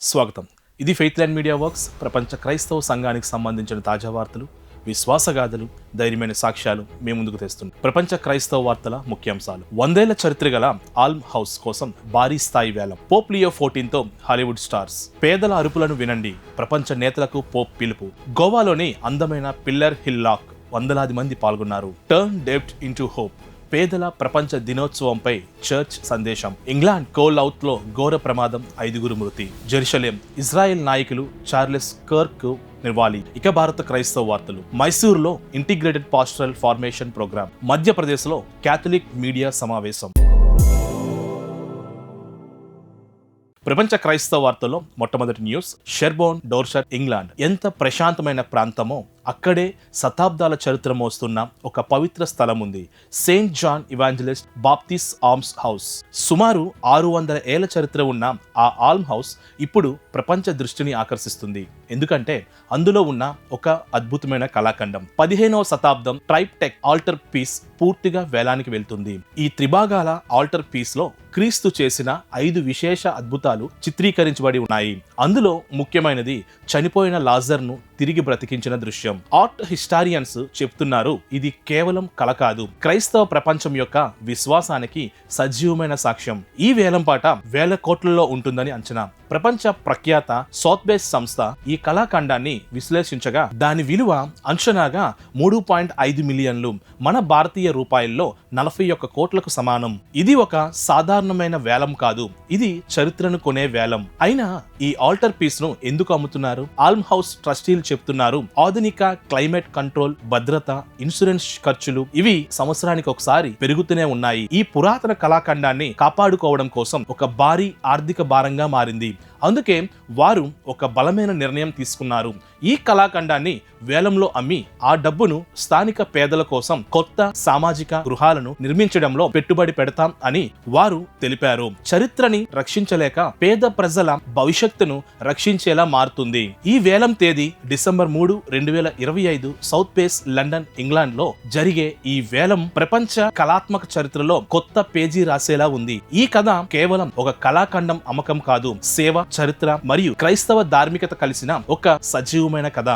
స్వాగతం. ఇది faith land media works. ప్రపంచ క్రైస్తవ సంఘానికి సంబంధించిన తాజా వార్తలు విశ్వాసగాథలు ధైర్యమైన సాక్ష్యాలు మీ ముందుకు తెస్తుంది ప్రపంచ క్రైస్తవ వార్తల ముఖ్యాంశాలు. వందేళ్ళ చరిత్ర గల ఆల్మ్ హౌస్ కోసం భారీ స్థాయి వేలం. పోప్ లియో ఫోర్టీన్తో హాలీవుడ్ స్టార్స్. పేదల అరుపులను వినండి. ప్రపంచ నేతలకు పోప్ పిలుపు. గోవాలోని అందమైన పిల్లర్ హిల్ లాక్ వందలాది మంది పాల్గొన్నారు. టర్న్ డెప్ట్ ఇంటూ హోప్. పేదల ప్రపంచ దినోత్సవంపై చర్చ్ సందేశం. ఇంగ్లాండ్ కోల్ ఘోర ప్రమాదం ఐదుగురు మృతి. జెరూసలేం ఇజ్రాయెల్ నాయకులు చార్లెస్ కర్క్ నిర్వాలి ఇక భారత క్రైస్తవ వార్తలు. మైసూరులో ఇంటిగ్రేటెడ్ పాస్టరల్ ఫార్మేషన్ ప్రోగ్రామ్ మధ్యప్రదేశ్లో క్యాథలిక్ మీడియా సమావేశం. ప్రపంచ క్రైస్తవ వార్తల్లో మొట్టమొదటి న్యూస్ షెర్బోన్ డోర్షర్ ఇంగ్లాండ్. ఎంత ప్రశాంతమైన ప్రాంతమో అక్కడే శతాబ్దాల చరిత్ర మోస్తున్న ఒక పవిత్ర స్థలం ఉంది saint John evangelist Baptist alms house. సుమారు ఆరు వందల ఏళ్ళ చరిత్ర ఉన్న ఆ ఆల్మ్ హౌస్ ఇప్పుడు ప్రపంచ దృష్టిని ఆకర్షిస్తుంది. ఎందుకంటే అందులో ఉన్న ఒక అద్భుతమైన కళాఖండం. పదిహేనవ శతాబ్దం ట్రైప్ టెక్ ఆల్టర్ పీస్ పూర్తిగా వేలానికి వెళ్తుంది. ఈ త్రిభాగాల ఆల్టర్ పీస్లో క్రీస్తు చేసిన ఐదు విశేష అద్భుతాలు చిత్రీకరించబడి ఉన్నాయి. అందులో ముఖ్యమైనది చనిపోయిన లాజర్ను తిరిగి బ్రతికించిన దృశ్యం. ఆర్ట్ హిస్టారియన్స్ చెప్తున్నారు. ఇది కేవలం కళ కాదు. క్రైస్తవ ప్రపంచం యొక్క విశ్వాసానికి సజీవమైన సాక్ష్యం. ఈ వేలంపాట వేల కోట్లలో ఉంటుందని అంచనా. ప్రపంచ ప్రఖ్యాత సౌత్ బేస్ సంస్థ ఈ కళాఖండాన్ని విశ్లేషించగా దాని విలువ అంచనాగా మూడు పాయింట్ ఐదు మిలియన్లు మన భారతీయ రూపాయల్లో నలభై ఒక్క కోట్లకు సమానం. ఇది ఒక సాధారణమైన వేలం కాదు. ఇది చరిత్రను కొనే వేలం. అయినా ఈ ఆల్టర్ పీస్ను ఎందుకు అమ్ముతున్నారు? ఆల్మ్ హౌస్ ట్రస్టీలు చెప్తున్నారు ఆధునిక క్లైమేట్ కంట్రోల్ భద్రత ఇన్సూరెన్స్ ఖర్చులు ఇవి సంవత్సరానికి ఒకసారి పెరుగుతూనే ఉన్నాయి. ఈ పురాతన కళాఖండాన్ని కాపాడుకోవడం కోసం ఒక భారీ ఆర్థిక భారంగా మారింది. అందుకే వారు ఒక బలమైన నిర్ణయం తీసుకున్నారు. ఈ కళాఖండాన్ని వేలంలో అమ్మి ఆ డబ్బును స్థానిక పేదల కోసం కొత్త సామాజిక గృహాలను నిర్మించడంలో పెట్టుబడి పెడతాం అని వారు తెలిపారు. చరిత్రని రక్షించలేక పేద ప్రజల భవిష్యత్తును రక్షించేలా మారుతుంది. ఈ వేలం తేదీ డిసెంబర్ మూడు రెండు వేల ఇరవై ఐదు సౌత్ పేస్ లండన్ ఇంగ్లాండ్లో జరిగే ఈ వేలం ప్రపంచ కళాత్మక చరిత్రలో కొత్త పేజీ రాసేలా ఉంది. ఈ కథ కేవలం ఒక కళాఖండం అమ్మకం కాదు. సేవ చరిత్ర మరియు క్రైస్తవ ధార్మికత కలిసిన ఒక సజీవ సజీవమైన కథ.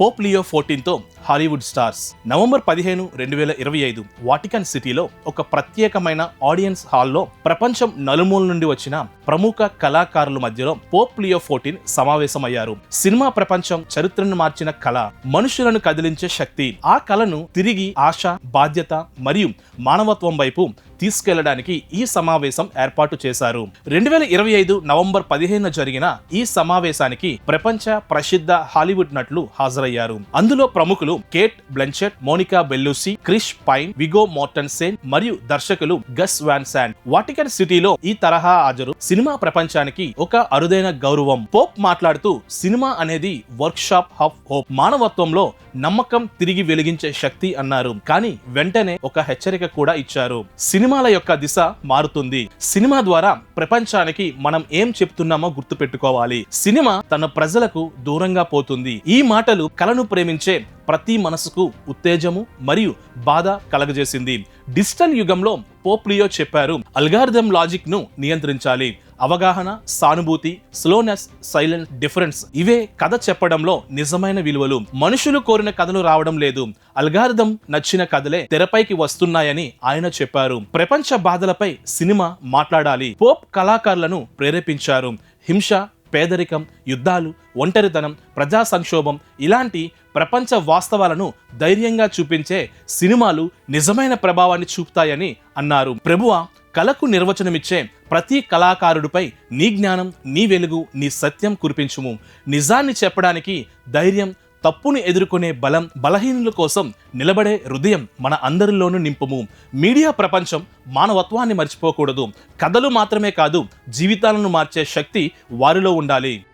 పోప్ లియో ఫోర్టీన్తో హాలీవుడ్ స్టార్స్. నవంబర్ పదిహేను రెండు వేల ఇరవై ఐదు వాటికన్ సిటీలో ఒక ప్రత్యేకమైన ఆడియన్స్ హాల్లో ప్రపంచం నలుమూల నుండి వచ్చిన ప్రముఖ కళాకారుల మధ్యలో పోప్ లియో ఫోర్టీన్ సమావేశమయ్యారు. సినిమా ప్రపంచం చరిత్రను మార్చిన కళ మనుషులను కదిలించే శక్తి ఆ కళను తిరిగి ఆశ బాధ్యత మరియు మానవత్వం వైపు తీసుకెళ్ళడానికి ఈ సమావేశం ఏర్పాటు చేశారు. రెండు వేల ఇరవై ఐదు నవంబర్ పదిహేను జరిగిన ఈ సమావేశానికి ప్రపంచ ప్రసిద్ధ హాలీవుడ్ నటులు హాజరయ్యారు. అందులో ప్రముఖులు Cate Blanchett Monica Bellucci Chris Pine Viggo Mortensen మరియు దర్శకులు గస్ వాన్ శాండ్. వాటికన్ సిటీలో ఈ తరహా హాజరు సినిమా ప్రపంచానికి ఒక అరుదైన గౌరవం. పోప్ మాట్లాడుతూ సినిమా అనేది వర్క్ షాప్ హఫ్ హోప్. మానవత్వంలో నమ్మకం తిరిగి వెలిగించే శక్తి అన్నారు. కానీ వెంటనే ఒక హెచ్చరిక కూడా ఇచ్చారు. సినిమా సినిమాల యొక్క దిశ మారుతుంది. సినిమా ద్వారా ప్రపంచానికి మనం ఏం చెప్తున్నామో గుర్తుపెట్టుకోవాలి. సినిమా తన ప్రజలకు దూరంగా పోతుంది. ఈ మాటలు కళను ప్రేమించే ప్రతి మనసుకు ఉత్తేజము మరియు బాధ కలగజేసింది. డిజిటల్ యుగంలో పోప్లియో చెప్పారు అల్గారిథం లాజిక్ను నియంత్రించాలి. అవగాహన సానుభూతి స్లోనెస్ సైలెంట్ డిఫరెన్స్ ఇవే కథ చెప్పడంలో నిజమైన విలువలు. మనుషులు కోరిన కథలు రావడం లేదు. అల్గారిథం నచ్చిన కథలే తెరపైకి వస్తున్నాయని ఆయన చెప్పారు. ప్రపంచ బాధలపై సినిమా మాట్లాడాలి. పోప్ కళాకారులను ప్రేరేపించారు. హింస పేదరికం యుద్ధాలు ఒంటరితనం ప్రజా సంక్షోభం ఇలాంటి ప్రపంచ వాస్తవాలను ధైర్యంగా చూపించే సినిమాలు నిజమైన ప్రభావాన్ని చూపుతాయని అన్నారు. ప్రభువ కళకు నిర్వచనమిచ్చే ప్రతి కళాకారుడిపై నీ జ్ఞానం నీ వెలుగు నీ సత్యం కురిపించుము. నిజాన్ని చెప్పడానికి ధైర్యం తప్పును ఎదుర్కొనే బలం బలహీనుల కోసం నిలబడే హృదయం మన అందరిలోనూ నింపుము. మీడియా ప్రపంచం మానవత్వాన్ని మర్చిపోకూడదు. కథలు మాత్రమే కాదు జీవితాలను మార్చే శక్తి వారిలో ఉండాలి.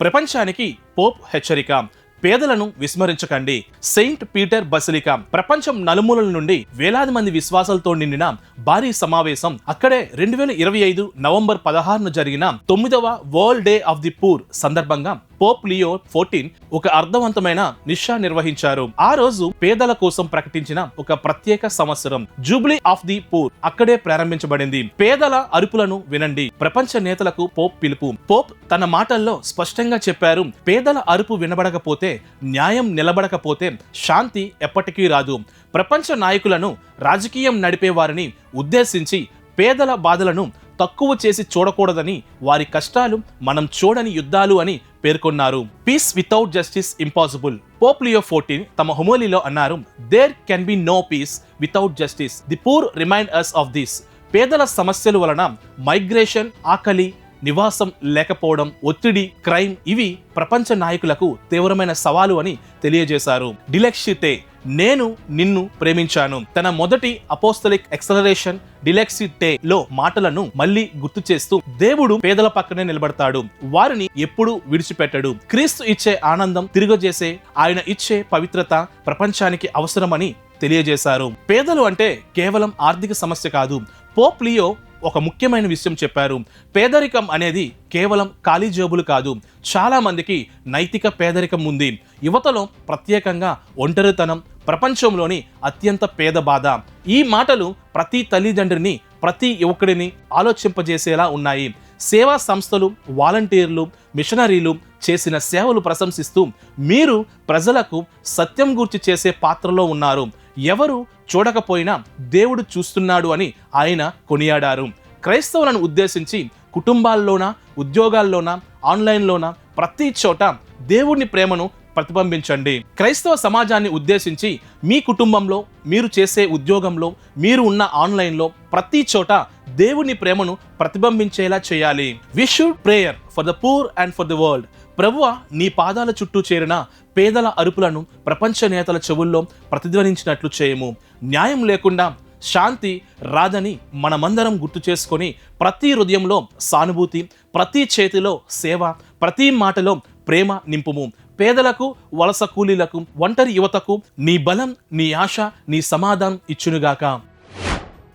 ప్రపంచానికి పోప్ హెచ్చరిక. పేదలను విస్మరించకండి. సెయింట్ పీటర్ బసిలికా ప్రపంచం నలుమూలల నుండి వేలాది మంది విశ్వాసాలతో నిండిన భారీ సమావేశం అక్కడే రెండు వేల ఇరవై ఐదు నవంబర్ పదహారున జరిగిన తొమ్మిదవ world day of the poor సందర్భంగా పోప్ లియో ఫోర్టీన్ ఒక అర్థవంతమైన నిషా నిర్వహించారు. ఆ రోజు పేదల కోసం ప్రకటించిన ఒక ప్రత్యేక సంవత్సరం జూబ్లీ ఆఫ్ ది పూర్ అక్కడే ప్రారంభించబడింది. పేదల అరుపులను వినండి. ప్రపంచ నేతలకు పోప్ పిలుపు. పోప్ తన మాటల్లో స్పష్టంగా చెప్పారు పేదల అరుపు వినబడకపోతే న్యాయం నిలబడకపోతే శాంతి ఎప్పటికీ రాదు. ప్రపంచ నాయకులను రాజకీయం నడిపే వారిని ఉద్దేశించి పేదల బాధలను తక్కువ చేసి చూడకూడదని వారి కష్టాలు మనం చూడని యుద్ధాలు అని పేర్కొన్నారు. Peace without justice impossible Pope Leo fourteen తమ హుమోలీలో అన్నారు there can be no peace without justice the poor remind us of this పేదల సమస్యల వలన మైగ్రేషన్ ఆకలి నివాసం లేకపోవడం ఒత్తిడి క్రైమ్ ఇవి ప్రపంచ నాయకులకు తీవ్రమైన సవాలు అని తెలియజేశారు. డిలెక్సిటే నేను నిన్ను ప్రేమించాను. తన మొదటి అపోస్తలిక్ ఎక్సలరేషన్ డిలెక్సిటే లో మాటలను మళ్ళీ గుర్తు చేస్తూ దేవుడు పేదల పక్కనే నిలబడతాడు. వారిని ఎప్పుడూ విడిచిపెట్టడు. క్రీస్తు ఇచ్చే ఆనందం తిరిగజేసే ఆయన ఇచ్చే పవిత్రత ప్రపంచానికి అవసరమని తెలియజేశారు. పేదలు అంటే కేవలం ఆర్థిక సమస్య కాదు. పోప్ లియో ఒక ముఖ్యమైన విషయం చెప్పారు. పేదరికం అనేది కేవలం ఖాళీ జేబులు కాదు. చాలామందికి నైతిక పేదరికం ఉంది. యువతలో ప్రత్యేకంగా ఒంటరితనం ప్రపంచంలోని అత్యంత పేద బాధ. ఈ మాటలు ప్రతి తల్లిదండ్రిని ప్రతి యువకుడిని ఆలోచింపజేసేలా ఉన్నాయి. సేవా సంస్థలు వాలంటీర్లు మిషనరీలు చేసిన సేవలు ప్రశంసిస్తూ మీరు ప్రజలకు సత్యం గూర్చి చేసే పాత్రలో ఉన్నారు. ఎవరు చూడకపోయినా దేవుడు చూస్తున్నాడు అని ఆయన కొనియాడారు. క్రైస్తవులను ఉద్దేశించి కుటుంబాల్లోనా ఉద్యోగాల్లోనా ఆన్లైన్లోనా ప్రతి చోట దేవుని ప్రేమను ప్రతిబింబించండి. క్రైస్తవ సమాజాన్ని ఉద్దేశించి మీ కుటుంబంలో మీరు చేసే ఉద్యోగంలో మీరు ఉన్న ఆన్లైన్లో ప్రతి చోట దేవుని ప్రేమను ప్రతిబింబించేలా చేయాలి. We should prayer for the poor and for the world ప్రభువ నీ పాదాల చుట్టూ చేరిన పేదల అరుపులను ప్రపంచ నేతల చెవుల్లో ప్రతిధ్వనించినట్లు చేయము. న్యాయం లేకుండా శాంతి రాదని మనమందరం గుర్తు చేసుకొని ప్రతి హృదయంలో సానుభూతి ప్రతి చేతిలో సేవ ప్రతి మాటలో ప్రేమ నింపుము. పేదలకు వలస కూలీలకు ఒంటరి యువతకు నీ బలం నీ ఆశ నీ సమాధానం ఇచ్చునుగాక.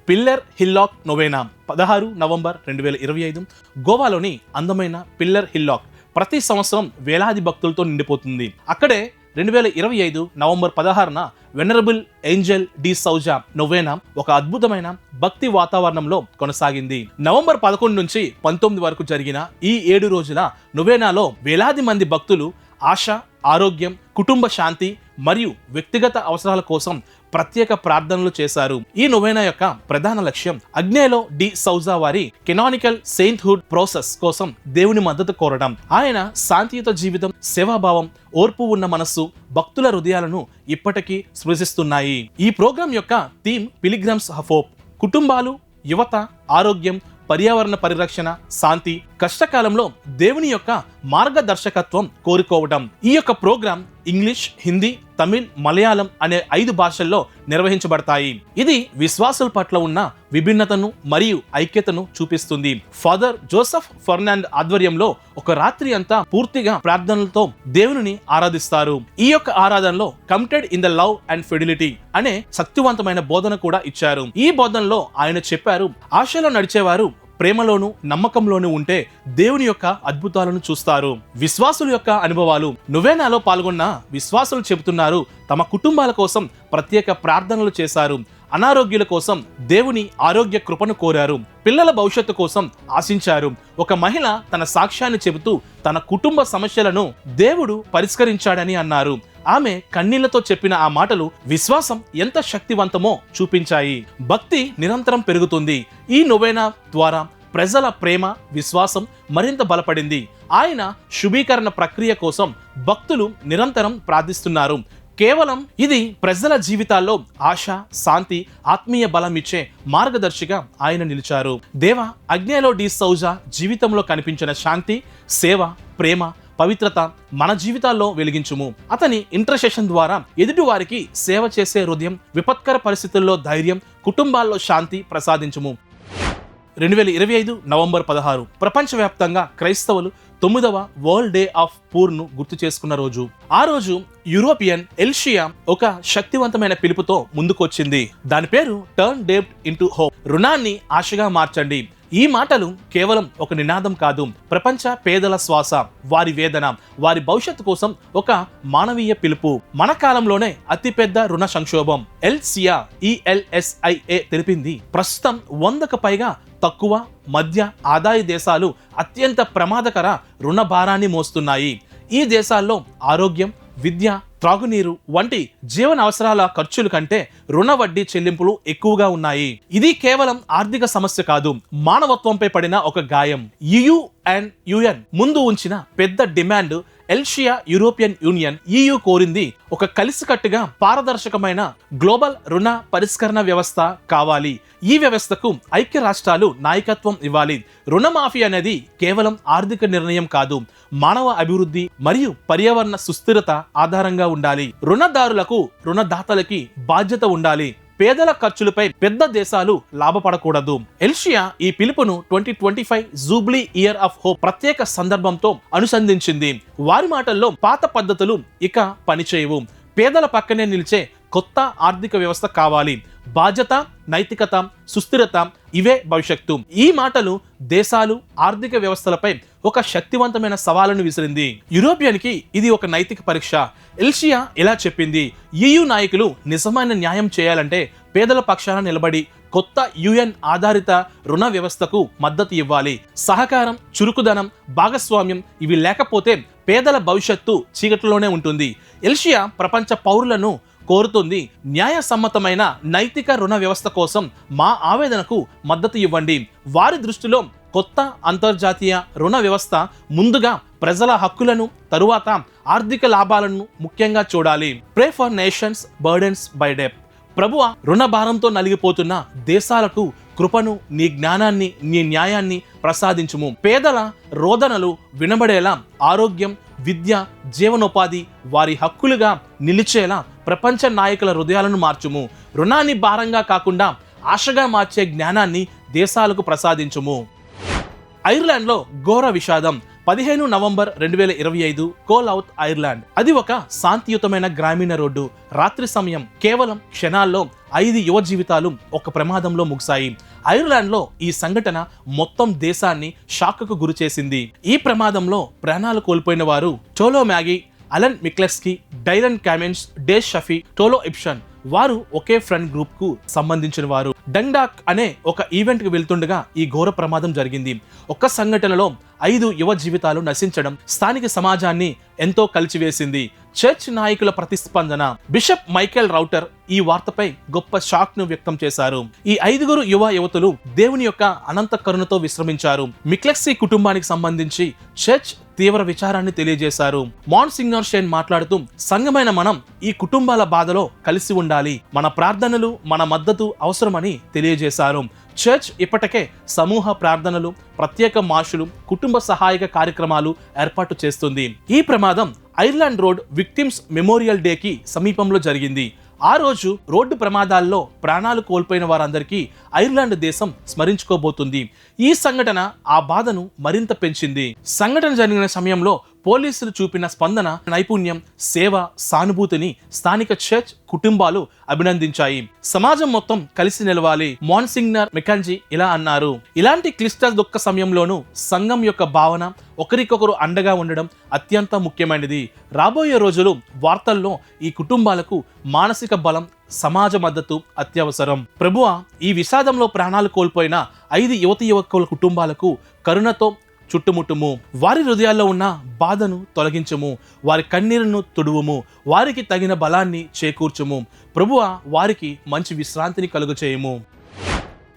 పిల్లర్ హిల్లాక్ నొవేనా పదహారు నవంబర్ రెండు వేల ఇరవై ఐదు. గోవాలోని అందమైన పిల్లర్ హిల్లాక్ ప్రతి సంవత్సరం వేలాది భక్తులతో నిండిపోతుంది. అక్కడే రెండు వేల ఇరవై ఐదు నవంబర్ పదహారున venerable Angel de Souza novena ఒక అద్భుతమైన భక్తి వాతావరణంలో కొనసాగింది. నవంబర్ పదకొండు నుంచి పంతొమ్మిది వరకు జరిగిన ఈ ఏడు రోజుల నొవేనాలో వేలాది మంది భక్తులు ఆశ ఆరోగ్యం కుటుంబ శాంతి మరియు వ్యక్తిగత అవసరాల కోసం ప్రత్యేక ప్రార్థనలు చేశారు. ఈ నొవేనా యొక్క ప్రధాన లక్ష్యం అగ్నేలో డి సౌజా వారి కెనానికల్ సెయింట్హుడ్ ప్రాసెస్ కోసం దేవుని మద్దతు కోరడం. ఆయన శాంతియుత జీవితం సేవాభావం ఓర్పు ఉన్న మనస్సు భక్తుల హృదయాలను ఇప్పటికీ సృజిస్తున్నాయి. ఈ ప్రోగ్రాం యొక్క థీమ్ పిలిగ్రమ్స్ హఫోప్ కుటుంబాలు యువత ఆరోగ్యం పర్యావరణ పరిరక్షణ శాంతి కష్టకాలంలో దేవుని యొక్క మార్గదర్శకత్వం కోరుకోవడం. ఈ యొక్క ప్రోగ్రాం ఇంగ్లీష్ హిందీ తమిళ్ మలయాళం అనే ఐదు భాషల్లో నిర్వహించబడతాయి. ఇది విశ్వాసుల పట్ల ఉన్న విభిన్నతను మరియు ఐక్యతను చూపిస్తుంది. ఫాదర్ జోసెఫ్ ఫర్నాండ్ ఆధ్వర్యంలో ఒక రాత్రి అంతా పూర్తిగా ప్రార్థనలతో దేవుని ఆరాధిస్తారు. ఈ యొక్క ఆరాధనలో committed in the love and fidelity అనే శక్తివంతమైన బోధన కూడా ఇచ్చారు. ఈ బోధనలో ఆయన చెప్పారు ఆశలో నడిచేవారు ప్రేమలోను నమ్మకంలోనూ ఉంటే దేవుని యొక్క అద్భుతాలను చూస్తారు. విశ్వాసుల యొక్క అనుభవాలు. నువ్వేనాలో పాల్గొన్న విశ్వాసులు చెబుతున్నారు తమ కుటుంబాల కోసం ప్రత్యేక ప్రార్థనలు చేశారు. అనారోగ్యుల కోసం దేవుని ఆరోగ్య కృపను కోరారు. పిల్లల భవిష్యత్తు కోసం ఆశించారు. ఒక మహిళ తన సాక్ష్యాన్ని చెబుతూ తన కుటుంబ సమస్యలను దేవుడు పరిష్కరించాడని అన్నారు. ఆమె కన్నీళ్ళతో చెప్పిన ఆ మాటలు విశ్వాసం ఎంత శక్తివంతమో చూపించాయి. భక్తి నిరంతరం పెరుగుతుంది. ఈ నొవేనా ద్వారా ప్రజల ప్రేమ విశ్వాసం మరింత బలపడింది. ఆయన శుభీకరణ ప్రక్రియ కోసం భక్తులు నిరంతరం ప్రార్థిస్తున్నారు. కేవలం ఇది ప్రజల జీవితాల్లో ఆశ శాంతి ఆత్మీయ బలం ఇచ్చే మార్గదర్శిగా ఆయన నిలిచారు. దేవ అగ్నేలో డి సౌజా జీవితంలో కనిపించిన శాంతి సేవ ప్రేమ పవిత్రత మన జీవితాల్లో వెలిగించుము. అతని ఇంటర్సెషన్ ద్వారా ఎదుటి వారికి సేవ చేసే హృదయం విపత్కర పరిస్థితుల్లో ధైర్యం కుటుంబాల్లో శాంతి ప్రసాదించుము. రెండు వేల ఇరవై ఐదు నవంబర్ పదహారు ప్రపంచవ్యాప్తంగా క్రైస్తవులు తొమ్మిదవ వరల్డ్ డే ఆఫ్ పూర్ను గుర్తు చేసుకున్న రోజు. ఆ రోజు యూరోపియన్ ఎల్షియా ఒక శక్తివంతమైన పిలుపుతో ముందుకొచ్చింది. దాని పేరు టర్న్ డేప్ట్ ఇంటూ హోప్. రుణాన్ని ఆశగా మార్చండి. ఈ మాటలు కేవలం ఒక నినాదం కాదు. ప్రపంచ పేదల శ్వాస వారి వేదన వారి భవిష్యత్తు కోసం ఒక మానవీయ పిలుపు. మన కాలంలోనే అతిపెద్ద రుణ సంక్షోభం ఎల్సియా ఈఎల్ఎస్ఐఏ తెలిపింది. ప్రస్తుతం వందకు పైగా తక్కువ మధ్య ఆదాయ దేశాలు అత్యంత ప్రమాదకర రుణ భారాన్ని మోస్తున్నాయి. ఈ దేశాల్లో ఆరోగ్యం విద్య త్రాగునీరు వంటి జీవన అవసరాల ఖర్చుల కంటే రుణ వడ్డీ చెల్లింపులు ఎక్కువగా ఉన్నాయి. ఇది కేవలం ఆర్థిక సమస్య కాదు మానవత్వంపై పడిన ఒక గాయం. యుయు అండ్ యుఎన్ ముందు ఉంచిన పెద్ద డిమాండ్ ఎల్షియా యూరోపియన్ యూనియన్ ఈయు కోరింది ఒక కలిసికట్టుగా పారదర్శకమైన గ్లోబల్ రుణ పరిష్కరణ వ్యవస్థ కావాలి. ఈ వ్యవస్థకు ఐక్య రాష్ట్రాలు నాయకత్వం ఇవ్వాలి. రుణమాఫీ అనేది కేవలం ఆర్థిక నిర్ణయం కాదు మానవ అభివృద్ధి మరియు పర్యావరణ సుస్థిరత ఆధారంగా ఉండాలి. రుణదారులకు రుణదాతలకి బాధ్యత ఉండాలి. పేదల ఖర్చులపై పెద్ద దేశాలు లాభపడకూడదు. ఎల్షియా ఈ పిలుపును twenty twenty five jubilee year of hope ప్రత్యేక సందర్భంతో అనుసంధించింది. వారి మాటల్లో పాత పద్ధతులు ఇక పనిచేయవు. పేదల పక్కనే నిలిచే కొత్త ఆర్థిక వ్యవస్థ కావాలి. బాధ్యత నైతికత సుస్థిరత ఇవే భవిష్యత్తు. ఈ మాటలు దేశాలు ఆర్థిక వ్యవస్థలపై ఒక శక్తివంతమైన సవాలును విసిరింది. యూరోపియన్కి ఇది ఒక నైతిక పరీక్ష. ఎల్షియా ఇలా చెప్పింది ఈయు నాయకులు నిజమైన న్యాయం చేయాలంటే పేదల పక్షాన నిలబడి కొత్త యుఎన్ ఆధారిత రుణ వ్యవస్థకు మద్దతు ఇవ్వాలి. సహకారం చురుకుదనం భాగస్వామ్యం ఇవి లేకపోతే పేదల భవిష్యత్తు చీకట్లోనే ఉంటుంది. ఎల్షియా ప్రపంచ పౌరులను కోరుతుంది. న్యాయసమ్మతమైన నైతిక రుణ వ్యవస్థ కోసం మా ఆవేదనకు మద్దతు ఇవ్వండి. వారి దృష్టిలో కొత్త అంతర్జాతీయ రుణ వ్యవస్థ ముందుగా ప్రజల హక్కులను తరువాత ఆర్థిక లాభాలను ముఖ్యంగా చూడాలి. Pray for nations burdens by debt ప్రభువ రుణ భారంతో నలిగిపోతున్న దేశాలకు కృపను నీ జ్ఞానాన్ని నీ న్యాయాన్ని ప్రసాదించుము. పేదల రోదనలు వినబడేలా ఆరోగ్యం విద్య జీవనోపాధి వారి హక్కులుగా నిలిచేలా ప్రపంచ నాయకుల హృదయాలను మార్చుము. రుణాన్ని భారంగా కాకుండా ఆశగా మార్చే జ్ఞానాన్ని దేశాలకు ప్రసాదించుము. ఐర్లాండ్లో ఘోర విషాదం. పదిహేను నవంబర్ రెండు వేల ఇరవై ఐదు కోల్ అవుత్ ఐర్లాండ్. అది ఒక శాంతియుతమైన గ్రామీణ రోడ్డు. రాత్రి సమయం కేవలం క్షణాల్లో ఐదు యువ జీవితాలు ఒక ప్రమాదంలో ముగిశాయి. ఐర్లాండ్లో ఈ సంఘటన మొత్తం దేశాన్ని షాక్కు గురిచేసింది. ఈ ప్రమాదంలో ప్రాణాలు కోల్పోయిన వారు టోలో మ్యాగీ అలన్ మిక్లెస్కి డైరన్ క్యామెన్స్ డే షఫీ టోలో ఇప్షన్ వారు ఒకే ఫ్రెండ్ గ్రూప్కు సంబంధించిన వారు. డంగ్డాక్ అనే ఒక ఈవెంట్కి వెళ్తుండగా ఈ ఘోర ప్రమాదం జరిగింది. ఒక్క సంఘటనలో ఐదు యువ జీవితాలు నశించడం స్థానిక సమాజాన్ని ఎంతో కలిచివేసింది. చర్చ్ నాయకుల ప్రతిస్పందన. బిషప్ మైకేల్ రౌటర్ ఈ వార్తపై గొప్ప షాక్ను వ్యక్తం చేశారు. ఈ ఐదుగురు యువ యువతులు దేవుని యొక్క అనంత కరుణతో విశ్రమించారు. మిక్లెక్సీ కుటుంబానికి సంబంధించి చర్చ్ తీవ్ర విచారాన్ని తెలియజేశారు. మాన్ సింగర్ షేన్ మాట్లాడుతూ సంఘమైన మనం ఈ కుటుంబాల బాధలో కలిసి ఉండాలి. మన ప్రార్థనలు మన మద్దతు అవసరమని తెలియజేశారు. చర్చ్ ఇప్పటికే సమూహ ప్రార్థనలు ప్రత్యేక మార్షులు కుటుంబ సహాయక కార్యక్రమాలు ఏర్పాటు చేస్తుంది. ఈ ప్రమాదం ఐర్లాండ్ రోడ్ విక్టిమ్స్ మెమోరియల్ డేకి సమీపంలో జరిగింది. ఆ రోజు రోడ్డు ప్రమాదాల్లో ప్రాణాలు కోల్పోయిన వారందరికీ ఐర్లాండ్ దేశం స్మరించుకోబోతుంది. ఈ సంఘటన ఆ బాధను మరింత పెంచింది. సంఘటన జరిగిన సమయంలో పోలీసులు చూపిన స్పందన నైపుణ్యం సేవ సానుభూతిని స్థానిక చర్చ్ కుటుంబాలు అభినందించాయి. సమాజం మొత్తం కలిసి నిలవాలి మాన్సింగ్నర్ మెకాంజీ ఇలా అన్నారు. ఇలాంటి క్లిష్ట దుఃఖ సమయంలోనూ సంఘం యొక్క భావన ఒకరికొకరు అండగా ఉండడం అత్యంత ముఖ్యమైనది. రాబోయే రోజులు వార్తల్లో ఈ కుటుంబాలకు మానసిక బలం సమాజ మద్దతు అత్యవసరం. ప్రభువ ఈ విషాదంలో ప్రాణాలు కోల్పోయిన ఐదు యువతి యువకుల కుటుంబాలకు కరుణతో చుట్టుముట్టుము. వారి హృదయాల్లో ఉన్న బాధను తొలగించము. వారి కన్నీరును తుడువుము. వారికి తగిన బలాన్ని చేకూర్చుము. ప్రభువ వారికి మంచి విశ్రాంతిని కలుగు చేయము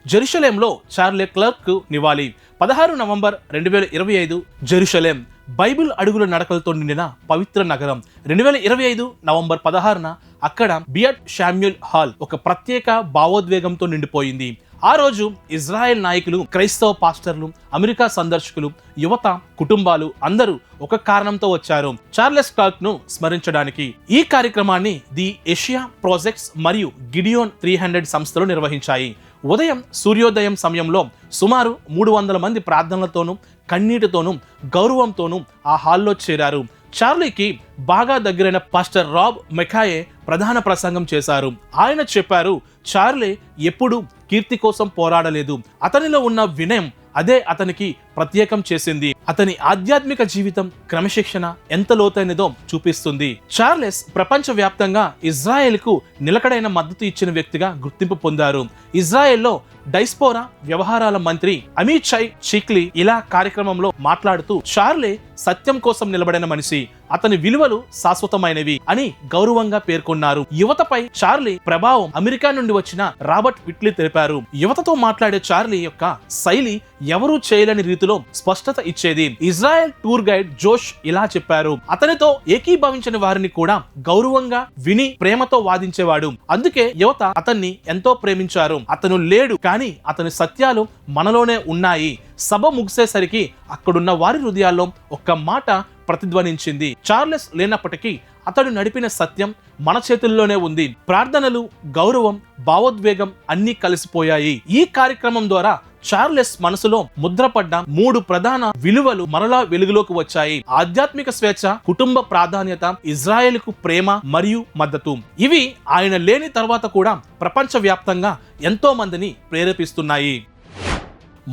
జెరూసలేంలో చార్లే క్లర్క్ నివాలి పదహారు నవంబర్ రెండు వేల ఇరవై ఐదు జెరూసలేం బైబిల్ అడుగుల నడకలతో నిండిన పవిత్ర నగరం. రెండు వేల ఇరవై ఐదు నవంబర్ పదహారున అక్కడ బియట్ షామ్యుల్ హాల్ ఒక ప్రత్యేక భావోద్వేగంతో నిండిపోయింది. ఆ రోజు ఇజ్రాయెల్ నాయకులు క్రైస్తవ పాస్టర్లు అమెరికా సందర్శకులు యువత కుటుంబాలు అందరూ ఒక కారణంతో వచ్చారు. చార్లెస్ క్లార్క్ను స్మరించడానికి ఈ కార్యక్రమాన్ని ది ఏషియా ప్రాజెక్ట్స్ మరియు గిడియోన్ త్రీ హండ్రెడ్ సంస్థలు నిర్వహించాయి. ఉదయం సూర్యోదయం సమయంలో సుమారు మూడు వందల మంది ప్రార్థనలతోనూ కన్నీటితోనూ గౌరవంతోనూ ఆ హాల్లో చేరారు. చార్లీకి బాగా దగ్గరైన పాస్టర్ రాబ్ మెకాయే ప్రధాన ప్రసంగం చేశారు. ఆయన చెప్పారు చార్లీ ఎప్పుడు కీర్తి కోసం పోరాడలేదు. అతనిలో ఉన్న వినయం అదే అతనికి ప్రత్యేకం చేసింది. అతని ఆధ్యాత్మిక జీవితం క్రమశిక్షణ ఎంత లోతైనదో చూపిస్తుంది. చార్లెస్ ప్రపంచ వ్యాప్తంగా ఇజ్రాయెల్కు నిలకడైన మద్దతు ఇచ్చిన వ్యక్తిగా గుర్తింపు పొందారు. ఇజ్రాయెల్లో డైస్పోరా వ్యవహారాల మంత్రి అమిత్ షై చిక్లీ ఇలా కార్యక్రమంలో మాట్లాడుతూ చార్లే సత్యం కోసం నిలబడిన మనిషి అతని విలువలు శాశ్వతమైనవి అని గౌరవంగా పేర్కొన్నారు. యువతపై చార్లీ ప్రభావం అమెరికా నుండి వచ్చిన రాబర్ట్ విట్లీ తెలిపారు. యువతతో మాట్లాడే చార్లీ యొక్క శైలి ఎవరూ చేయలేని రీతిలో స్పష్టత ఇచ్చేది. ఇజ్రాయెల్ టూర్ గైడ్ జోష్ ఇలా చెప్పారు. అతనితో ఏకీభవించని వారిని కూడా గౌరవంగా విని ప్రేమతో వాదించేవాడు. అందుకే యువత అతన్ని ఎంతో ప్రేమించారు. అతను లేడు కానీ అతని సత్యాలు మనలోనే ఉన్నాయి. సభ ముగిసేసరికి అక్కడున్న వారి హృదయాల్లో ఒక్క మాట ప్రతిధ్వనించింది. చార్లెస్ లేనప్పటికీ అతడు నడిపిన సత్యం మన చేతుల్లోనే ఉంది. ప్రార్థనలు గౌరవం భావోద్వేగం అన్నీ కలిసిపోయాయి. ఈ కార్యక్రమం ద్వారా చార్లెస్ మనసులో ముద్రపడ్డ మూడు ప్రధాన విలువలు మరలా వెలుగులోకి వచ్చాయి. ఆధ్యాత్మిక స్వేచ్ఛ కుటుంబ ప్రాధాన్యత ఇజ్రాయెల్కు ప్రేమ మరియు మద్దతు. ఇవి ఆయన లేని తర్వాత కూడా ప్రపంచవ్యాప్తంగా ఎంతో మందిని ప్రేరేపిస్తున్నాయి.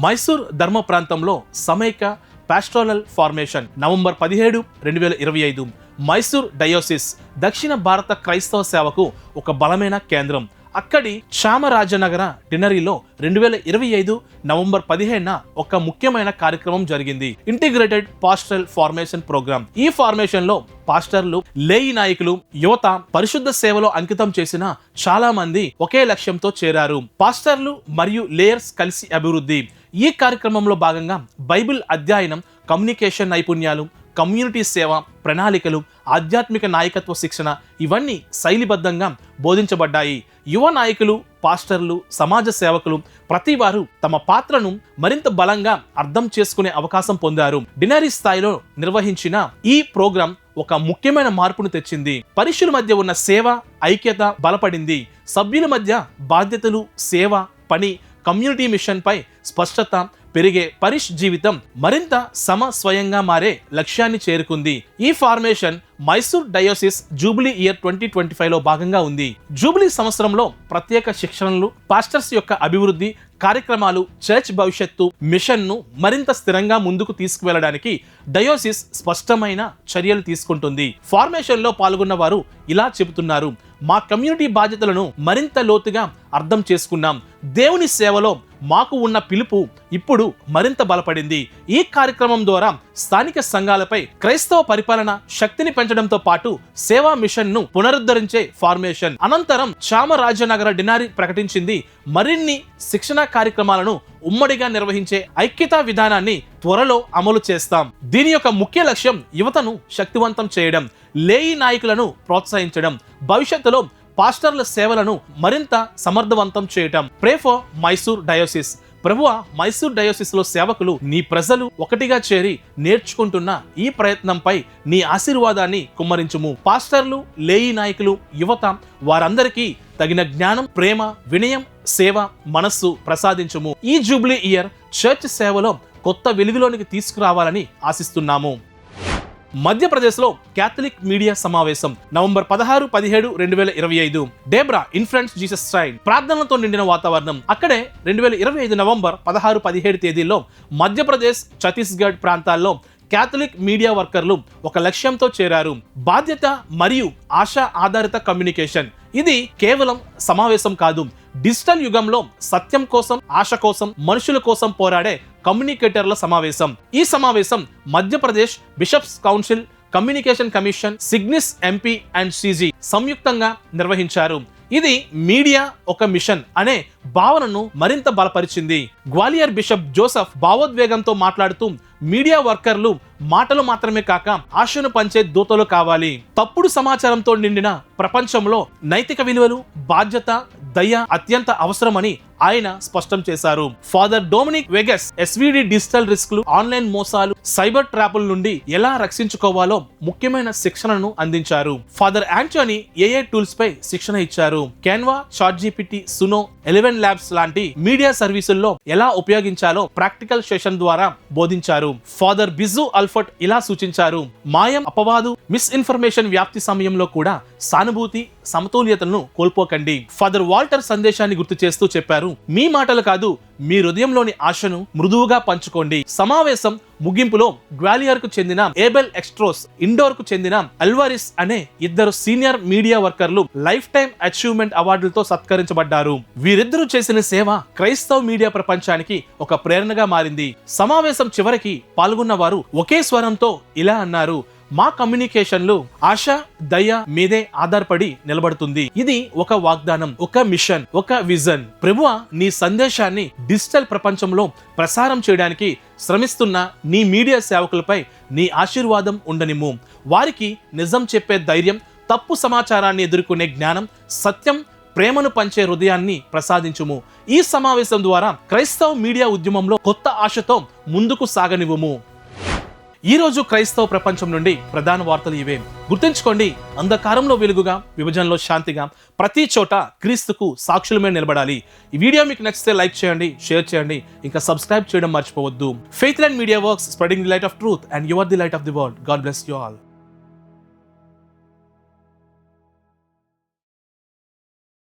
మైసూర్ ధర్మ ప్రాంతంలో సమైక పాస్ట్రోలల్ ఫార్మేషన్ నవంబర్ పదిహేడు రెండు వేల ఇరవై ఐదు. మైసూర్ డయోసిస్ దక్షిణ భారత క్రైస్తవ సేవకు ఒక బలమైన కేంద్రం. అక్కడి చామరాజనగర డినరీలో రెండు వేల ఇరవై ఐదు నవంబర్ పదిహేనున ఒక ముఖ్యమైన కార్యక్రమం జరిగింది. ఇంటిగ్రేటెడ్ పాస్టరల్ ఫార్మేషన్ ప్రోగ్రామ్ ఈ ఫార్మేషన్లో పాస్టర్లు లేయి నాయకులు యువత పరిశుద్ధ సేవలో అంకితం చేసిన చాలా మంది ఒకే లక్ష్యంతో చేరారు. పాస్టర్లు మరియు లేయర్స్ కలిసి అభివృద్ధి. ఈ కార్యక్రమంలో భాగంగా బైబిల్ అధ్యయనం కమ్యూనికేషన్ నైపుణ్యాలు కమ్యూనిటీ సేవ ప్రణాళికలు ఆధ్యాత్మిక నాయకత్వ శిక్షణ ఇవన్నీ శైలిబద్ధంగా బోధించబడ్డాయి. యువ నాయకులు పాస్టర్లు సమాజ సేవకులు ప్రతి వారు తమ పాత్రను మరింత బలంగా అర్థం చేసుకునే అవకాశం పొందారు. డినరీ స్థాయిలో నిర్వహించిన ఈ ప్రోగ్రాం ఒక ముఖ్యమైన మార్పును తెచ్చింది. పరిషుల మధ్య ఉన్న సేవ ఐక్యత బలపడింది. సభ్యుల మధ్య బాధ్యతలు సేవ పని కమ్యూనిటీ మిషన్ పై స్పష్టత పెరిగే పరిష్ జీవితం మరింత సమ స్వయంగా మారే లక్ష్యాన్ని చేరుకుంది. ఈ formation Mysore diocese jubilee year twenty twenty ఫైవ్లో భాగంగా ఉంది. జూబ్లీ సంవత్సరంలో ప్రత్యేక శిక్షణలు పాస్టర్స్ యొక్క అభివృద్ధి కార్యక్రమాలు చర్చ్ భవిష్యత్తు మిషన్ను మరింత స్థిరంగా ముందుకు తీసుకువెళ్ళడానికి డయోసిస్ స్పష్టమైన చర్యలు తీసుకుంటుంది. ఫార్మేషన్లో పాల్గొన్న వారు ఇలా చెబుతున్నారు మా కమ్యూనిటీ బాధ్యతలను మరింత లోతుగా అర్థం చేసుకున్నాం. దేవుని సేవలో మాకు ఉన్న పిలుపు ఇప్పుడు మరింత బలపడింది. ఈ కార్యక్రమం ద్వారా స్థానిక సంఘాలపై క్రైస్తవ పరిపాలన శక్తిని పెంచడంతో పాటు సేవా మిషన్ను పునరుద్ధరించే ఫార్మేషన్ అనంతరం చామరాజనగర డినారీ ప్రకటించింది. మరిన్ని శిక్షణ కార్యక్రమాలను ఉమ్మడిగా నిర్వహించే ఐక్యతా విధానాన్ని త్వరలో అమలు చేస్తాం. దీని యొక్క ముఖ్య లక్ష్యం యువతను శక్తివంతం చేయడం లేయి నాయకులను ప్రోత్సహించడం భవిష్యత్తులో పాస్టర్ల సేవలను మరింత సమర్థవంతం చేయటం. ప్రేఫో మైసూర్ డయోసిస్ ప్రభువ మైసూర్ డయోసిస్లో సేవకులు నీ ప్రజలు ఒకటిగా చేరి నేర్చుకుంటున్న ఈ ప్రయత్నంపై నీ ఆశీర్వాదాన్ని కుమ్మరించుము. పాస్టర్లు లేయి నాయకులు యువత వారందరికీ తగిన జ్ఞానం ప్రేమ వినయం సేవ మనస్సు ప్రసాదించుము. ఈ జూబ్లీ ఇయర్ చర్చ్ సేవలో కొత్త వెలుగులోనికి తీసుకురావాలని ఆశిస్తున్నాము. మధ్యప్రదేశ్లో క్యాథలిక్ మీడియా సమావేశం నవంబర్ పదహారు పదిహేడు రెండు వేల ఇరవై ఐదు. డేబ్రా ఇన్ఫ్లుయెన్స్ జీసస్ స్ట్రైన్ ప్రార్థనలతో నిండిన వాతావరణం. అక్కడే రెండు వేల ఇరవై ఐదు నవంబర్ పదహారు పదిహేడు తేదీల్లో మధ్యప్రదేశ్ ఛత్తీస్గఢ్ ప్రాంతాల్లో క్యాథలిక్ మీడియా వర్కర్లు ఒక లక్ష్యంతో చేరారు. బాధ్యత మరియు ఆశ ఆధారిత కమ్యూనికేషన్. ఇది కేవలం సమావేశం కాదు. డిజిటల్ యుగంలో సత్యం కోసం ఆశ కోసం మనుషుల కోసం పోరాడే కమ్యూనికేటర్ల సమావేశం. ఈ సమావేశం Madhya Pradesh bishops council communication commission SIGNIS MP and CG సంయుక్తంగా నిర్వహించారు. ఇది మీడియా ఒక మిషన్ అనే భావనను మరింత బలపరిచింది. గ్వాలియర్ బిషప్ జోసెఫ్ భావోద్వేగంతో మాట్లాడుతూ మీడియా వర్కర్లు మాటలు మాత్రమే కాక ఆశను పంచే దూతలు కావాలి. తప్పుడు సమాచారంతో నిండిన ప్రపంచంలో నైతిక విలువలు బాధ్యత దయ అత్యంత అవసరమని ఆయన స్పష్టం చేశారు. Father Dominic Vegas SVD digital రిస్క్లు online మోసాలు సైబర్ ట్రాపుల నుండి ఎలా రక్షించుకోవాలో ముఖ్యమైన శిక్షణను అందించారు. ఫాదర్ యాంటోనీ ఏఏ టూల్స్ పై శిక్షణ ఇచ్చారు. Canva chat GPT Suno eleven labs లాంటి మీడియా సర్వీసుల్లో ఎలా ఉపయోగించాలో ప్రాక్టికల్ సెషన్ ద్వారా బోధించారు. ఫాదర్ బిజు అల్ఫర్ట్ ఇలా సూచించారు. మాయం అపవాదు మిస్ఇన్ఫర్మేషన్ వ్యాప్తి సమయంలో కూడా సానుభూతి సమతుల్యతను కోల్పోకండి. ఫాదర్ వాల్టర్ సందేశాన్ని గుర్తు చేస్తూ చెప్పారు. అన్నారు మీ మాటలు కాదు మీ హృదయంలోని ఆశను మృదువుగా పంచుకోండి. సమావేశం ముగింపులో గ్వాలియర్కు చెందిన ఏబెల్ ఎక్స్ట్రోస్ ఇండోర్కు చెందిన అల్వారిస్ అనే ఇద్దరు సీనియర్ మీడియా వర్కర్లు లైఫ్ టైం అచీవ్మెంట్ అవార్డులతో సత్కరించబడ్డారు. వీరిద్దరూ చేసిన సేవ క్రైస్తవ మీడియా ప్రపంచానికి ఒక ప్రేరణగా మారింది. సమావేశం చివరికి పాల్గొన్న వారు ఒకే స్వరంతో ఇలా అన్నారు మా కమ్యూనికేషన్లు ఆశ దయ మీదే ఆధారపడి నిలబడుతుంది. ఇది ఒక వాగ్దానం ఒక మిషన్ ఒక విజన్. ప్రభువ నీ సందేశాన్ని డిజిటల్ ప్రపంచంలో ప్రసారం చేయడానికి శ్రమిస్తున్న నీ మీడియా సేవకులపై నీ ఆశీర్వాదం ఉండనిమ్ము. వారికి నిజం చెప్పే ధైర్యం తప్పు సమాచారాన్ని ఎదుర్కొనే జ్ఞానం సత్యం ప్రేమను పంచే హృదయాన్ని ప్రసాదించుము. ఈ సమావేశం ద్వారా క్రైస్తవ మీడియా ఉద్యమంలో కొత్త ఆశతో ముందుకు సాగనివ్వము. ఈ రోజు క్రైస్తవ ప్రపంచం నుండి ప్రధాన వార్తలు ఇవే. గుర్తుంచుకోండి అంధకారంలో వెలుగుగా విభజనలో శాంతిగా ప్రతి చోట క్రీస్తుకు సాక్షులమే నిలబడాలి. ఈ వీడియో మీకు నచ్చితే లైక్ చేయండి షేర్ చేయండి ఇంకా సబ్స్క్రైబ్ చేయడం మర్చిపోవద్దు. Faith and media works spreading the light of truth and your the light of the world. God bless you all.